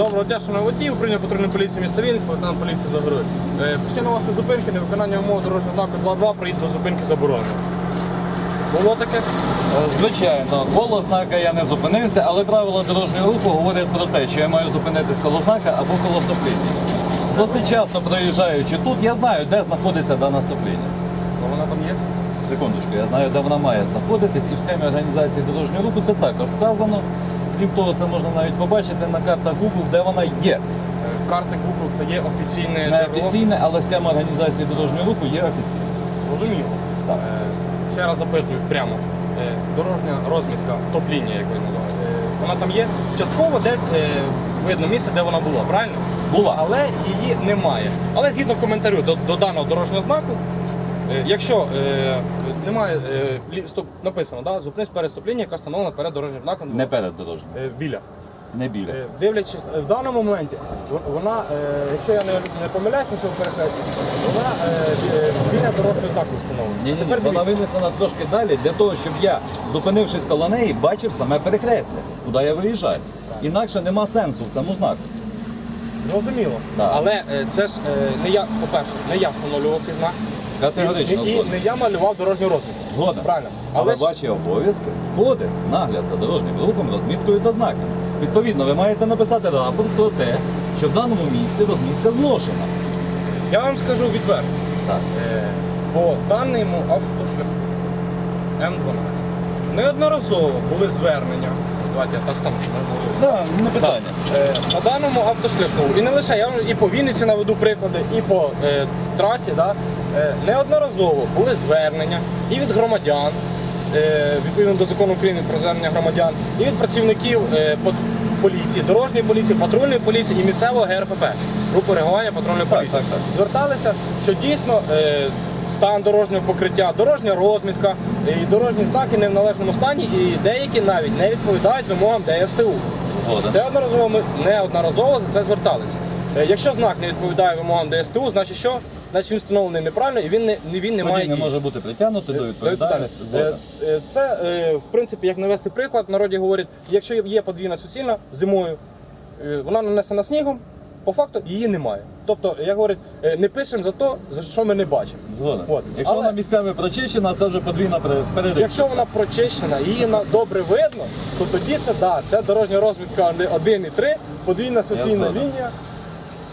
Доброго дня, шановні водії, управління патрульної поліції міста Вінниці, лейтенант поліції Загоруй. Е, Причина вашої зупинки, невиконання умов дорожнього знаку 2.2, проїзд до зупинки заборонено. Було таке? Е, Звичайно, коло знака я не зупинився, але правила дорожнього руху говорять про те, що я маю зупинитись коло знака або коло стопління. Досить часто проїжджаючи тут, я знаю, де знаходиться дане стопління. Ну, вона там є. Секундочку, я знаю, де вона має знаходитись, і в схемі організації дорожнього руху це також вказано. Крім того, це можна навіть побачити на картах Google, де вона є. Карти Google це є офіційне Не джерело. офіційне, але схема організації дорожнього руху є офіційна. Зрозуміло. Так. Е, Ще раз записую прямо. Е, Дорожня розмітка, стоп-лінія, як ви називаєте. Е, Вона там є. Частково десь е, видно місце, де вона була, правильно? Була. Але її немає. Але згідно коментарю до, до даного дорожнього знаку, е, якщо е, немає е, лі- стоп, написано, да, зупинись перед стоп-лінією, яка встановлена перед дорожнім знаком. Не перед дорожнім, Е, біля. не біля. Е, Дивлячись, е, в даному моменті, вона, е, якщо я не, не помиляюся, що перехресті, вона е, бі- біля дорожнього знаку встановлена. Ні, ні, ні, Тепер вона дивіться. винесена трошки далі для того, щоб я, зупинившись коло неї, бачив саме перехрестя, куди я виїжджаю. Інакше нема сенсу в цьому знаку. Зрозуміло. Так. Але е, це ж е, не я, по-перше, не я встановлював цей знак. Категорично І, і згоден. не я малював дорожню розмітку. Згоден. Правильно. Але Але ж- ваші обов'язки входить нагляд за дорожнім рухом, розміткою та знаком. Відповідно, ви маєте написати рапорт про те, що в даному місці розмітка зношена. Я вам скажу відверто. Так. Е, по даному автошляху М12 неодноразово були звернення. Давайте я так стану, щоб не було. Да, не питання. Е, На даному автошляху, і не лише я вам і по Вінниці наведу приклади, і по е, трасі, да, неодноразово були звернення і від громадян, е, відповідно до закону України про звернення громадян, і від працівників е, поліції, дорожньої поліції, патрульної поліції і місцевого ГРПП, групу реагування патрульної поліції. так, так. Зверталися, що дійсно. Е, Стан дорожнього покриття, дорожня розмітка і дорожні знаки не в належному стані, і деякі навіть не відповідають вимогам ДСТУ. Це одноразово ми неодноразово за це зверталися. Е, Якщо знак не відповідає вимогам ДСТУ, значить що? Значить він встановлений неправильно і він не, не- він не має Водій не дії. може бути притягнутий до відповідальності. Е, е, Це, е, в принципі, як навести приклад, в народі говорять, якщо є подвійна суцільна зимою, е, вона нанесена снігом, по факту її немає. Тобто, як говорять, е, не пишемо за те, за що ми не бачимо. Згоден. От. Якщо Але- вона місцями прочищена, це вже подвійна пере- передача. Якщо вона прочищена її на- добре видно, то тоді це да, це дорожня розмітка 1 і 3, подвійна суцільна лінія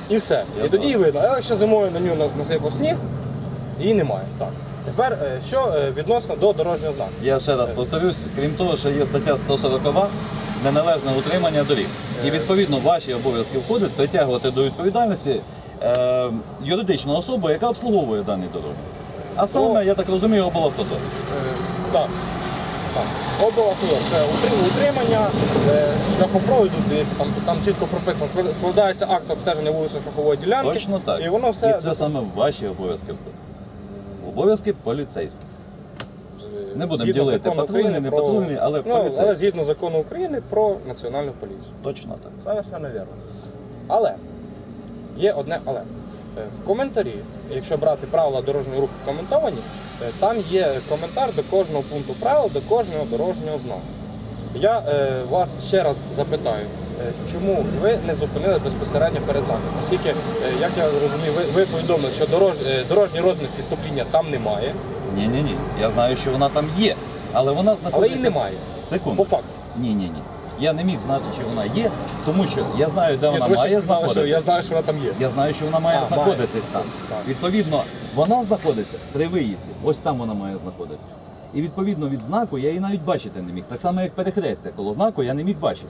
і все. Я і тоді її видно. А якщо зимою на нього насипав сніг, її немає. Так. Тепер е, що е, відносно до дорожнього знаку? Я ще раз повторюсь, крім того, що є стаття 140 неналежне утримання доріг. І відповідно ваші обов'язки входять притягувати до відповідальності е, юридичну особу, яка обслуговує даний дорожній. А саме, я так розумію, облавтодор. Е, Так. Так. Облавтодор це утримання е, шляхопроводу, здається, там, там чітко прописано, складається акт обстеження вуличної шляхової ділянки. Точно так. І воно все І це саме ваші обов'язки. Обов'язки поліцейські. Не будемо Згідно ділити патрульні, не про- патрульні, але ну, але згідно закону України про національну поліцію. Точно так. Совершенно вірно. Але є одне але. В коментарі, якщо брати правила дорожнього руху коментовані, е, там є коментар до кожного пункту правил, до кожного дорожнього знаку. Я е, вас ще раз запитаю, е, чому ви не зупинили безпосередньо перед знаком? Оскільки, е, як я розумію, ви, ви повідомили, що дорож, е, дорожні розмітки стопління там немає, Ні, ні, ні. Я знаю, що вона там є, але вона знаходиться. але її немає. Секунду. По факту. Ні, ні, ні. Я не міг знати, чи вона є, тому що я знаю, де вона має знаходитися. я знаю, що вона там є. Я знаю, що вона має знаходитись там. Відповідно, вона знаходиться при виїзді. Ось там вона має знаходитись. І відповідно від знаку я її навіть бачити не міг. Так само, як перехрестя коло знаку я не міг бачити.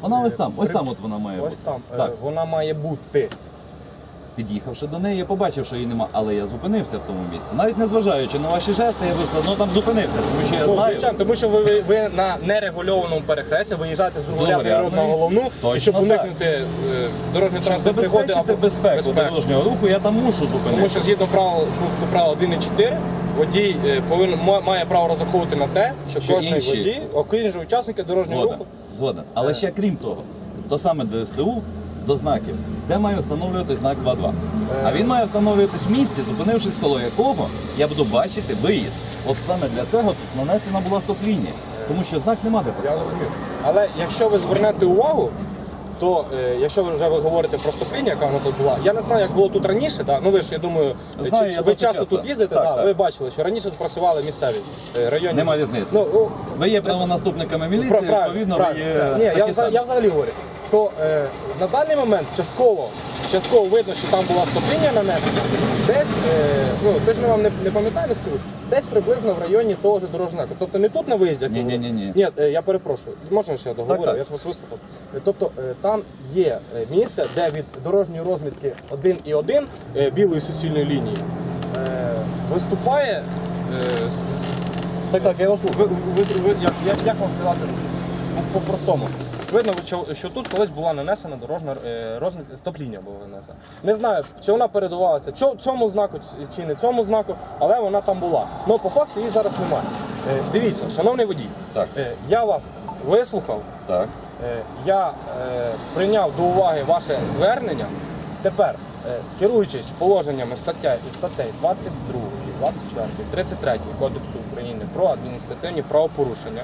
Вона ось там, ось там от вона має Ось бути. там е, Так, вона має бути. Під'їхавши до неї, я побачив, що її нема, але я зупинився в тому місці. Навіть незважаючи на ваші жести, я би все одно там зупинився, тому що я Ну, знаю. звичайно, тому що ви, ви, ви на нерегульованому перехресті виїжджаєте з другорядної другорядної. на головну, Точно і щоб так. уникнути е, дорожньої Щоб транспортної пригоди забезпечити або безпеку, дорожнього руху, я там мушу зупинитися. Тому що згідно правил пункту правил 1.4, водій е, повинен ма- має право розраховувати на те, що, Що кожен інші- водій, окрім же учасника дорожнього Згоден, руху, згоден. Але ще крім того, то саме ДСТУ до знаків, де має встановлювати знак 2.2. А він має встановлюватись в місці, зупинившись коло якого я буду бачити виїзд. От саме для цього тут нанесена була стоп-лінія. Тому що знак нема де я поставити. розумію. Але якщо ви звернете увагу, то е, якщо ви вже ви говорите про стоп-лінію, яка вона тут була, я не знаю, як було тут раніше. Да? Ну ви ж я думаю, Знаю, чи- я ви досить часто часто. тут їздите, Так, да, так. ви бачили, що раніше тут працювали місцеві е, районні. Нема різниці. Ну, о, Ви є правонаступниками міліції, правильно, відповідно, правильно, ви є Ні, я, такі вза- самі. я взагалі говорю, то е, на даний момент частково, частково видно, що там була стоп-лінія нанесена. Десь, е, ну точно вам не, не пам'ятаю, не скажу, десь приблизно в районі того ж знаку. Тобто не тут на виїзді. Ні-ні-ні-ні. Ні, е, я перепрошую. Можна ще я договорю, так. я ж вас вислухав. Е, Тобто е, там є е, місце, де від дорожньої розмітки 1 і 1 е, білої суцільної лінії е, виступає. е, с- Так, так, я вас слухаю. ви, ви, ви, як, як, як вам сказати по- по-простому? Видно, що, що тут колись була нанесена дорожня е, розмітка, стоп-лінія була нанесена. Не знаю, чи вона передавалася цьому знаку чи не цьому знаку, але вона там була. Ну по факту її зараз немає. Е, дивіться, шановний водій, Так. е, я вас вислухав, Так. е, я е, прийняв до уваги ваше звернення. Тепер, е, керуючись положеннями стаття, статей 22, 24, 33 Кодексу України про адміністративні правопорушення.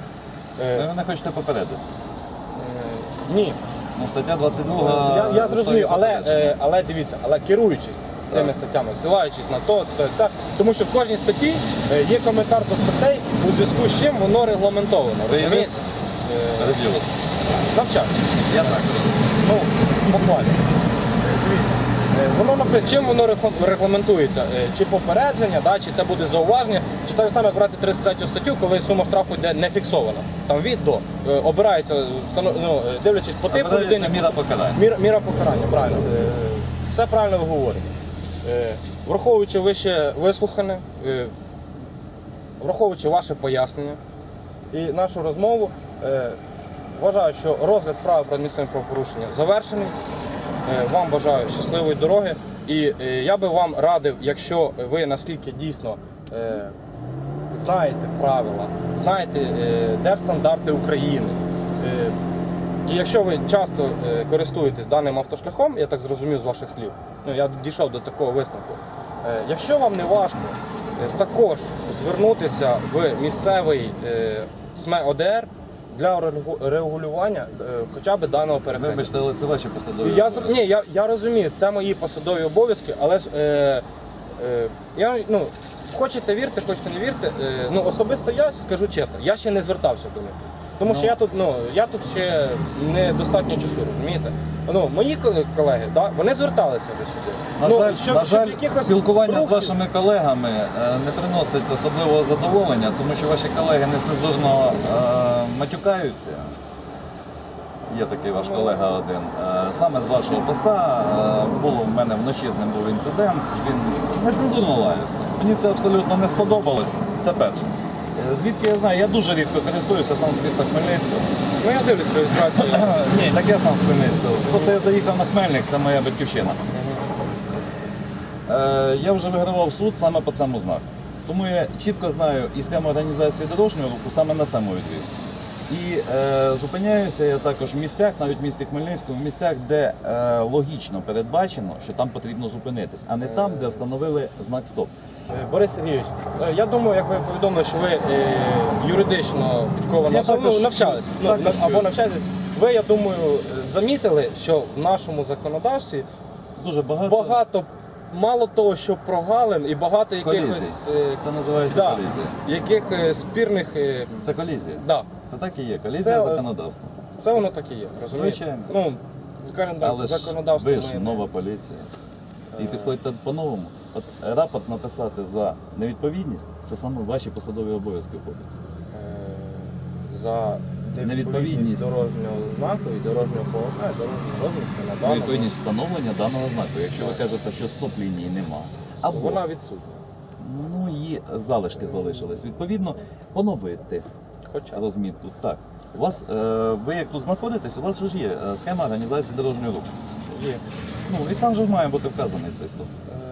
е, Ви мене хочете попередити. Е, ні, Ну, стаття 22. я, я зрозумів, але, е, але дивіться, але керуючись цими статтями, ссилаючись на то, то, так, тому що в кожній статті е, є коментар до статей, у зв'язку з чим воно регламентовано. Ви Розумієте? юрист? Вас. навчання. Я так. Ну, буквально. Воно наприклад, чим воно регламентується? Е, Чи попередження, да, чи це буде зауваження, чи так само як брати 33 статтю, коли сума штрафу йде не фіксована. Там від до е, обирається, ну, е, дивлячись по типу Обирається людини. міра покарання. Міра, міра покарання, правильно. Е, Все правильно ви говорите. Е, Враховуючи вище вислухане, е, враховуючи ваше пояснення і нашу розмову, е, вважаю, що розгляд справи про адміністративне правопорушення завершений. Е, Вам бажаю щасливої дороги. І е, я би вам радив, якщо ви наскільки дійсно е, знаєте правила, знаєте е, держстандарти України. і якщо ви часто користуєтесь даним автошляхом, я так зрозумів з ваших слів, ну я дійшов до такого висновку. Якщо вам не важко, також звернутися в місцевий СМЕ ОДР для регу- регулювання е, хоча б даного перехрестя. Вибачте, але це ваші посадові. Я, обов'язки. ні, я, я розумію, це мої посадові обов'язки, але ж е, е, я ну, хочете вірте, хочете не вірте. Е, ну, особисто я скажу чесно, я ще не звертався до них. Тому що я тут, ну, я тут ще недостатньо часу, розумієте? Ну, мої колеги, да, вони зверталися вже сюди. На ну, жаль, щоб- на жаль якихось спілкування з вашими колегами е, не приносить особливого задоволення, тому що ваші колеги нецензурно е, матюкаються. Є такий ваш колега один. Е, Саме з вашого поста е, було в мене вночі з ним був інцидент. Він нецензурно лаявся. Мені це абсолютно не сподобалось. Це перше. Звідки я знаю, я дуже рідко користуюся сам з міста Хмельницького. Ну я дивлюсь реєстрацію. Ні, так я сам з Хмельницького. Просто я заїхав на Хмельник, це моя батьківщина. Е, я вже вигравав суд саме по цьому знаку. Тому я чітко знаю і схему організації дорожнього руху саме на цьому відрізку. І е, зупиняюся я також в місцях, навіть в місті Хмельницькому, в місцях, де е, логічно передбачено, що там потрібно зупинитись, а не там, де встановили знак стоп. Е, Борис Сергійович, е, я думаю, як ви повідомили, що ви е, юридично підкована особа, ну, навчались, ну, на- або щось. навчаєтесь. Ви, я думаю, замітили, що в нашому законодавстві Дуже багато, багато, мало того, що прогалин і багато якихось е, Це називається да, колізія. яких е, спірних. е, Це колізія. Да, Це так і є. Колізія Це- законодавства. це воно так і є. Розумієте? Звичайно. Ну, скажімо так, Але ж законодавство. ви ж ми- нова поліція. І підходьте по-новому. Рапорт написати за невідповідність це саме ваші посадові обов'язки входять. е, за Невідповідність. дорожнього знаку і дорожнього полотна, і дорожнього розвитку на даному. Невідповідність встановлення даного знаку. Якщо ви кажете, що стоп-лінії нема, або Вона відсутня. ну її залишки залишились. Відповідно, поновити Хоча. розмітку. Так. У вас, е, ви як тут знаходитесь, у вас же ж є е, схема організації дорожнього руху. Є. Ну і там же має бути вказаний цей стоп. Е,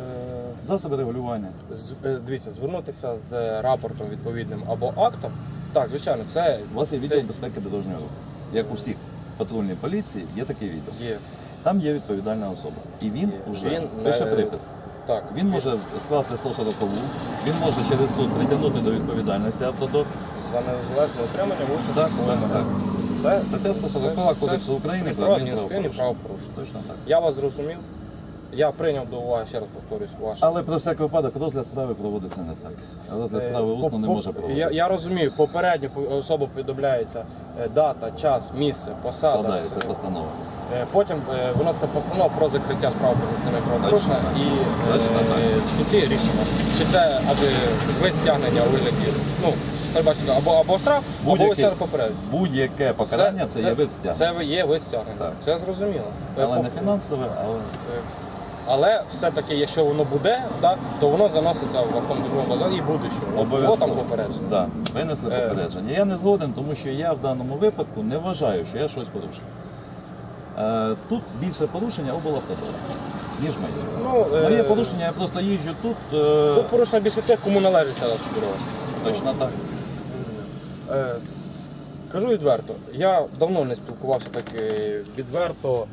Засоби регулювання. з- е, Дивіться, звернутися з рапортом відповідним або актом. Так, звичайно, це У вас є це відділ безпеки дорожнього руху. Як у всіх патрульній поліції є такий відділ. є. Там є відповідальна особа. І він Є. вже Він, пише е, припис. Так, Він може скласти 140 він може через суд притягнути до відповідальності автодор. за незалежне отримання вулиці. Так, так, так. Це- Стаття 140 це- Кодексу України про про адмінправопорушення. адміністративні правопорушення. Точно так. Я вас зрозумів. Я прийняв до уваги, ще раз повторюсь, ваше. Але про всякий випадок розгляд справи проводиться не так. Розгляд справи Е, усно по- не може проводитися. Я, я розумію, попередньо по- особа повідомляється е, дата, час, місце, посада. Складається все. постанова. Е, Потім е, виноситься постанова про закриття справи про адміністративне правопорушення і Точно так. е, в кінці рішення. Чи це аби ви стягнення у вигляді, ну, бачите, або, або штраф, або Будь-який- все попередньо. Будь-яке покарання це, є вид стягнення. Це є вид стягнення. Так. Це зрозуміло. Е, Але по- не фінансове, але Е, Але все-таки, якщо воно буде, так, то воно заноситься в автомобільному базар і буде що. Обов'язково. там попередження. Да, винесли Е. попередження. Я не згоден, тому що я в даному випадку не вважаю, що я щось порушив. Е, тут більше порушення облавтодору, ніж моє. Ну, е, Моє порушення, я просто їжджу тут. е, Тут порушення більше тих, кому належить ця дорога. Точно так. Е, Кажу відверто, я давно не спілкувався так е, відверто